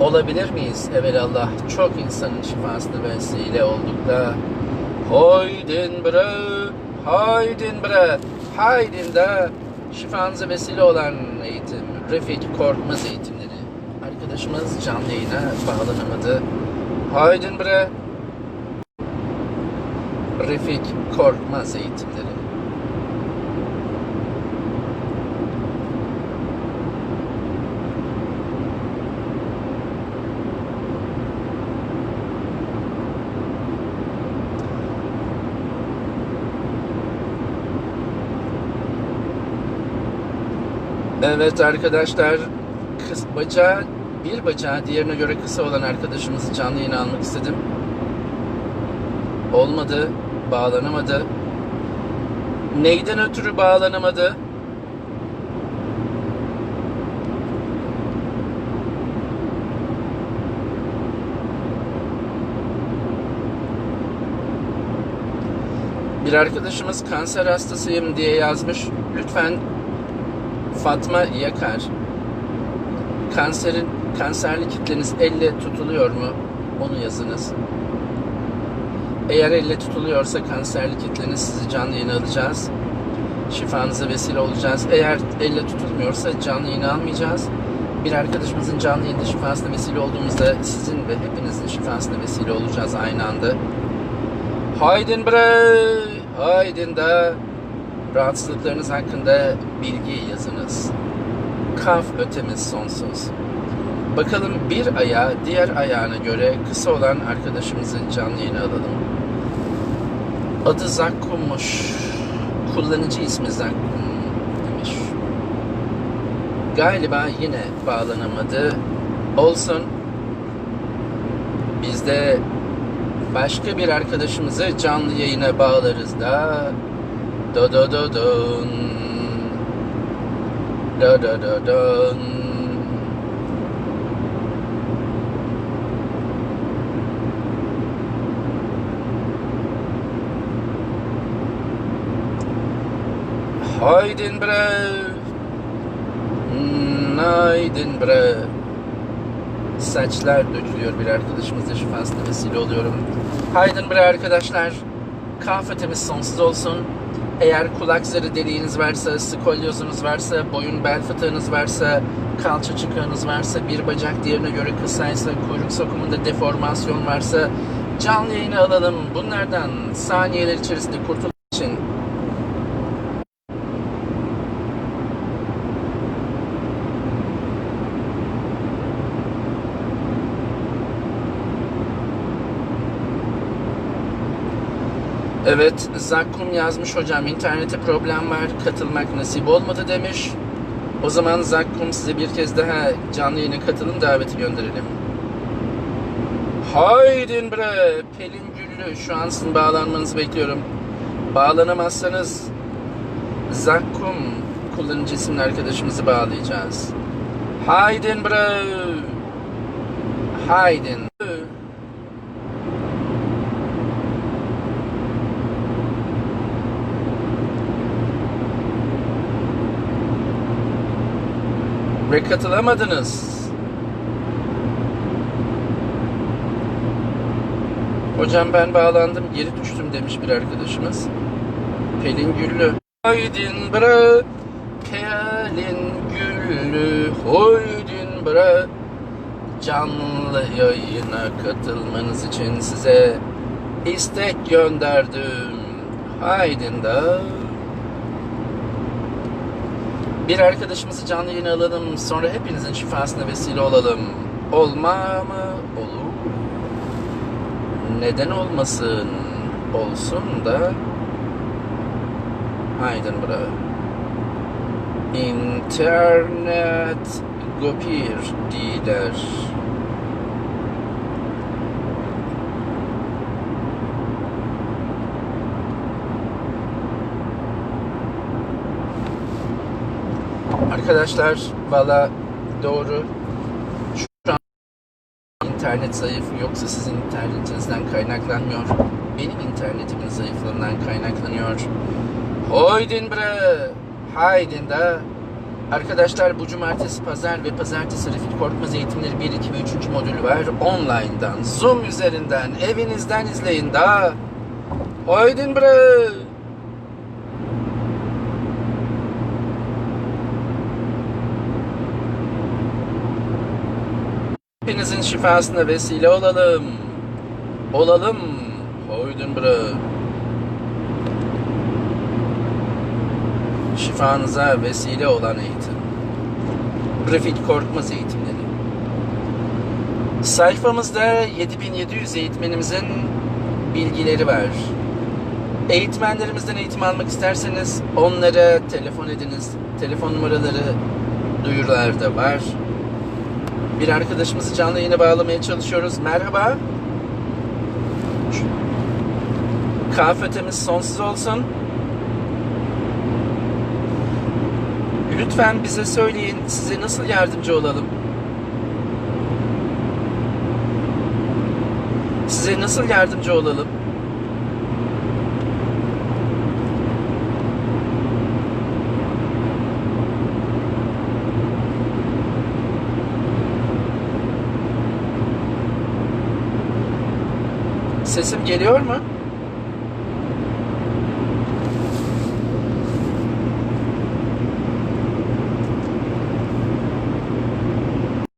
olabilir miyiz? Evelallah çok insanın şifasına vesile olduk da Haydin bre, haydin bre, haydin de şifanıza vesile olan eğitim, Refik Korkmaz eğitimleri. Arkadaşımız canlı yayına bağlanamadı. Haydin bre, Refik Korkmaz eğitimleri. Evet arkadaşlar, kıs bacağı, bir bacağı diğerine göre kısa olan arkadaşımızı canlı yayına almak istedim. Olmadı, bağlanamadı. Neyden ötürü bağlanamadı? Bir arkadaşımız kanser hastasıyım diye yazmış. Lütfen Fatma Yakar. Kanserin kanserli kitleniz elle tutuluyor mu? Onu yazınız. Eğer elle tutuluyorsa kanserli kitleniz sizi canlı yayına alacağız. Şifanıza vesile olacağız. Eğer elle tutulmuyorsa canlı yayına almayacağız. Bir arkadaşımızın canlı yayında şifasına vesile olduğumuzda sizin ve hepinizin şifasına vesile olacağız aynı anda. Haydin bre, haydin da rahatsızlıklarınız hakkında bilgi yazınız. Kaf ötemiz sonsuz. Bakalım bir ayağı diğer ayağına göre kısa olan arkadaşımızın canlı yayını alalım. Adı Zakkum'muş. Kullanıcı ismi Zakkum demiş. Galiba yine bağlanamadı. Olsun. Biz de başka bir arkadaşımızı canlı yayına bağlarız da Do do do dun. Do do do dun. Haydin bre. Naydin bre. Saçlar dökülüyor bir arkadaşımızla şifasına vesile oluyorum. Haydin bre arkadaşlar. Kafetimiz sonsuz olsun. Eğer kulak zarı deliğiniz varsa, skolyozunuz varsa, boyun bel fıtığınız varsa, kalça çıkığınız varsa, bir bacak diğerine göre kısaysa, kuyruk sokumunda deformasyon varsa canlı yayını alalım. Bunlardan saniyeler içerisinde kurtulmak için Evet, Zakkum yazmış hocam. İnternette problem var, katılmak nasip olmadı demiş. O zaman Zakkum size bir kez daha canlı yayına katılın daveti gönderelim. Haydin bre, Pelin Güllü. Şu an sizin bağlanmanızı bekliyorum. Bağlanamazsanız Zakkum kullanıcı isimli arkadaşımızı bağlayacağız. Haydin bre. Haydin. Ve katılamadınız. Hocam ben bağlandım geri düştüm demiş bir arkadaşımız. Pelin Güllü. Haydin bre, Pelin Güllü, hoydin bre. Canlı yayına katılmanız için size istek gönderdim. Haydin da. Bir arkadaşımızı canlı yayına alalım. Sonra hepinizin şifasına vesile olalım. Olma mı? Olur. Neden olmasın? Olsun da. Haydin bra. İnternet gopir diler. Arkadaşlar valla doğru. Şu an internet zayıf yoksa sizin internetinizden kaynaklanmıyor. Benim internetimin zayıflığından kaynaklanıyor. Hoydin bre, haydin da Arkadaşlar bu cumartesi pazar ve pazartesi Refik Korkmaz eğitimleri 1, 2 ve 3. modülü var. Online'dan, Zoom üzerinden, evinizden izleyin daha. Hoydin bre. Hepinizin şifasına vesile olalım. Olalım. Hoydin bre. Şifanıza vesile olan eğitim. Refik Korkmaz eğitimleri. Sayfamızda 7700 eğitmenimizin bilgileri var. Eğitmenlerimizden eğitim almak isterseniz onlara telefon ediniz. Telefon numaraları duyurularda var. Bir arkadaşımızı canlı yayına bağlamaya çalışıyoruz. Merhaba. Kafetemiz sonsuz olsun. Lütfen bize söyleyin size nasıl yardımcı olalım? Size nasıl yardımcı olalım? Sesim geliyor mu?